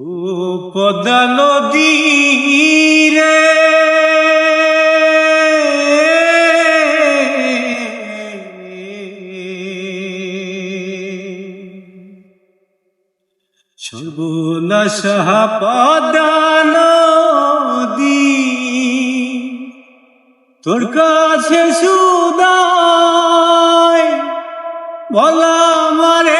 ও পদা নদী রে সর্বনাশ তোর কাছে সুদায় বলা মারে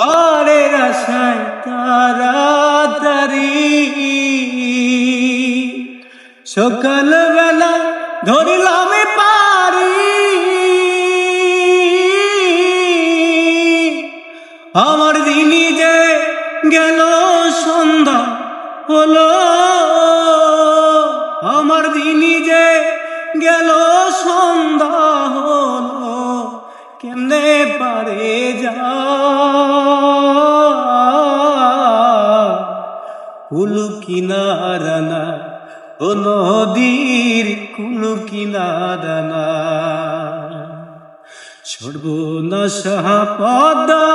পারের আশায় তাড়াতাড়ি। সকালবেলা ধরলাম পারি আমার দিনই যে গেল, সন্ধ্যা হলো। আমার দিনই যে গেল, সন্ধ্যা হলো। কেমনে পারে যা। কুলু কিনারানা ও নদীর কুলু কিনারানা সর্বনাশ পদা।